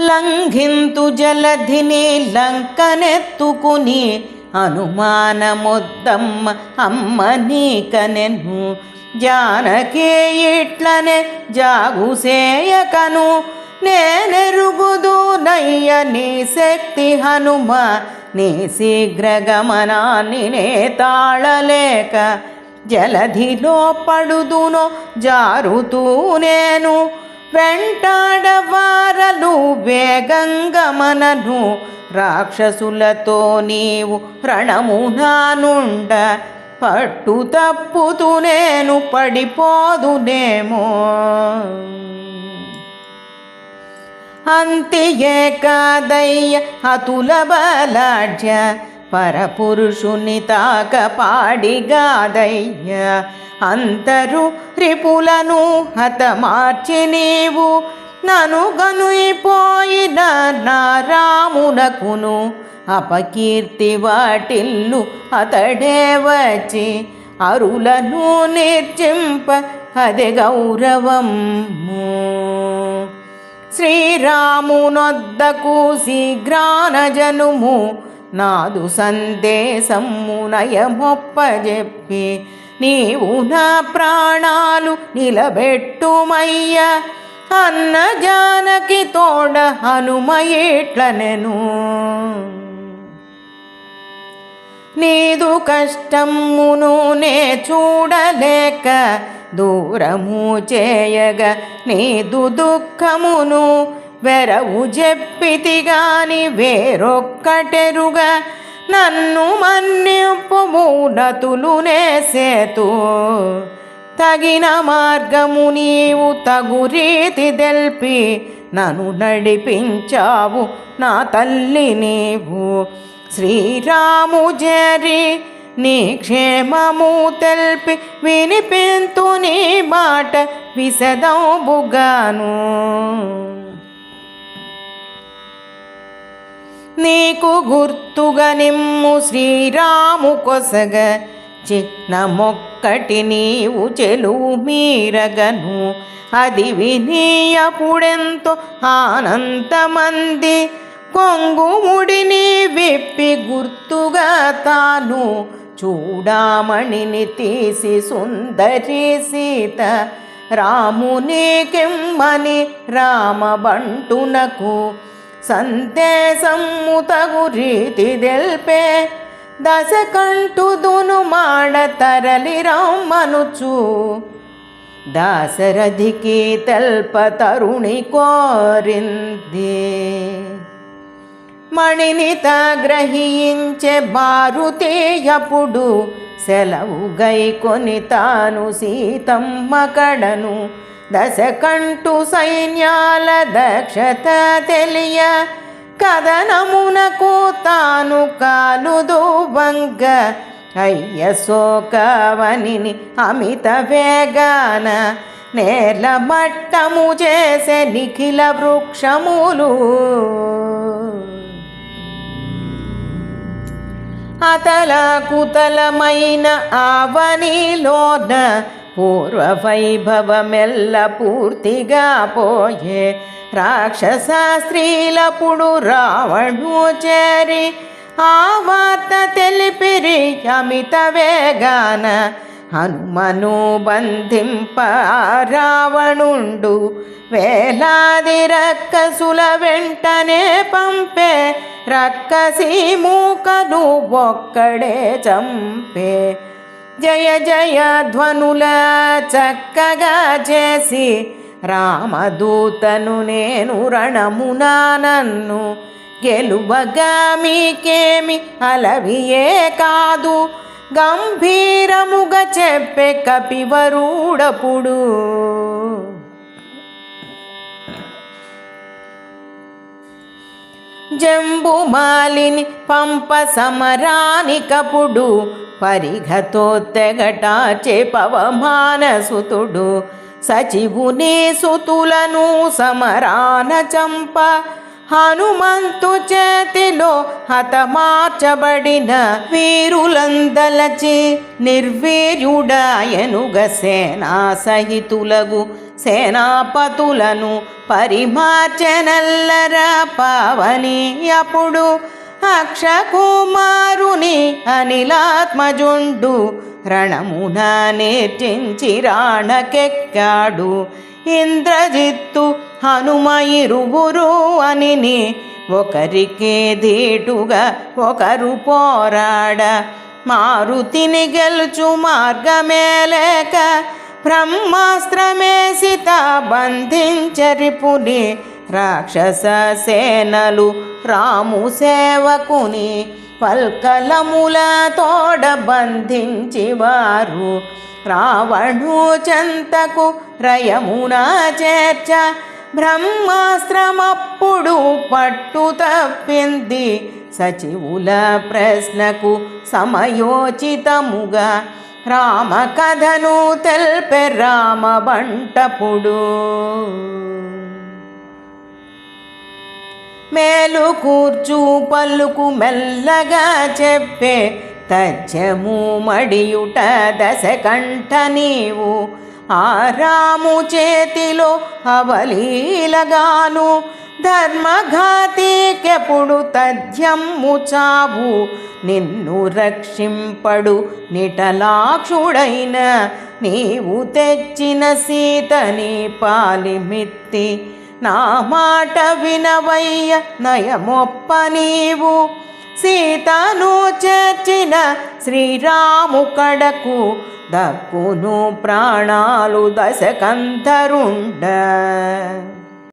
లంఘింతు జలధిని లంకనెత్తుకుని అనుమానమొద్దమ్మ అమ్మ నీకనెను జానకే ఇట్లనే జాగుసేయకను నేనెరుగుదు నయ్య నీ శక్తి హనుమ. నీ శీఘ్రగమనాన్ని నే తాళలేక జలధిలో పడుదునో జారుతూ నేను. వెంటాడవారలు వేగంగమనను రాక్షసులతో నీవు రణమునానుండ పట్టు తప్పుతూ నేను పడిపోదునేమో. అంతియే కాదయ్య అతుల బలాఢ్య పరపురుషుని తాక పాడిగాదయ్య అంతరు రిపులను హతమార్చి నీవు నను గనుయిపోయిన నా రామునకును అపకీర్తి వాటిల్లు అతడే వచ్చి అరులను నేర్చింప అదే గౌరవము. శ్రీరామునొద్దకు శీఘ్రాన జనుము నాదు సందేశము నయమొప్పజెప్పి నీవు నా ప్రాణాలు నిలబెట్టుమయ్య. అన్న జానకి తోడ హనుమయేట్లనెను. నీదు కష్టమును నే చూడలేక దూరము చేయగ నీదు దుఃఖమును వెరవు చెప్పితి వేరొక్కటెరుగా నన్ను మన్నింపు మూనతులు నేసేతు. తగిన మార్గము నీవు తగు రీతి తెల్పి నన్ను నడిపించావు నా తల్లి నీవు. శ్రీరాము జరి నీ క్షేమము తెల్పి వినిపింతు నీ మాట విశదంబుగాను నీకు గుర్తుగా నిమ్ము శ్రీరాము కొసగ. చిన్న మొక్కటి నీవు చెలువు మీరగను. అది వినీయపుడెంతో ఆనందమంది. కొంగుముడిని విప్పి గుర్తుగా తాను. చూడామణిని తీసి సుందరి సీత. రాముని రామబంటునకు. సందేశము తగు రీతి తెల్పే. దశ కంటుదును మాడ తరలి రమ్మనుచు. దాశరథికి తెల్ప తరుణి కోరింది. మణినిత గ్రహించే భారుతేయపుడు సెలవు గై కొని తాను సీతమ్మ కడను. దశకంటు సైన్యాల దక్షత తెలియ కథనమునకు తాను కాలుదు వంగ అయ్య శోకవనిని అమిత వేగాన నేల మట్టము చేసే నిఖిల వృక్షములు. అతల కుతలమైన ఆవనిలోన పూర్వవైభవమెల్ల పూర్తిగా పోయే రాక్షస స్త్రీలప్పుడు రావణు చేరి ఆ వార్త తెలిపిరి అమిత వేగాన హనుమను బంధింప రావణుండు వేలాది రక్కసుల వెంటనే పంపే రక్కసి మూకను ఒక్కడే చంపే జయ జయ ధ్వనుల చక్కగా చేసి రామదూతను నేను రణమునా నన్ను గెలువగా మీకేమి అలవియే కాదు. గంభీరముగా చెప్పే కపివరుడపుడు జంబుమాలిని పంప సమరానికపుడు పరిఘతో చెపవమానసుతుడు. సచివునే సచివుని సుతులను సమరాన చంప. హనుమంతు చేతిలో హతమార్చబడిన వీరులందలచి నిర్వీర్యుడాయనుగ సేనా సహితులగు సేనాపతులను పరిమార్చెనల్లర పావని అప్పుడు అక్షకుమారుని అనిలాత్మజుండు రణమున నేర్చించి రాణకెక్కాడు. ఇంద్రజిత్తు హనుమ ఇరువురు అనిని ఒకరికే ధీటుగా ఒకరు పోరాడ. మారుతిని గెలుచు మార్గమేలేక బ్రహ్మాస్త్రమే బ్రహ్మాస్త్రమేసిత బంధించరిపుని రాక్షస సేనలు రాము సేవకుని పల్కలముల తోడ బంధించి వారు రావణు చెంతకు రయమున చేర్చ బ్రహ్మాస్త్రమప్పుడు పట్టు తప్పింది. సచివుల ప్రశ్నకు సమయోచితముగా రామ కథను తెల్పె రామ బంటపుడు మేలు కూర్చు పలుకు మెల్లగా చెప్పే తజ్జము మడియుట దశకంఠ నీవు. ఆరాము చేతిలో అవలీలగాను ధర్మఘాతికెప్పుడు తథ్యము చావు. నిన్ను రక్షింపడు నిటలాక్షుడైన నీవు తెచ్చిన సీతని పాలిమిత్తి నా మాట వినవయ్య నయమొప్ప నీవు. సీతను చేర్చిన శ్రీరాము కడకు దక్కును ప్రాణాలు దశకంతరుండ.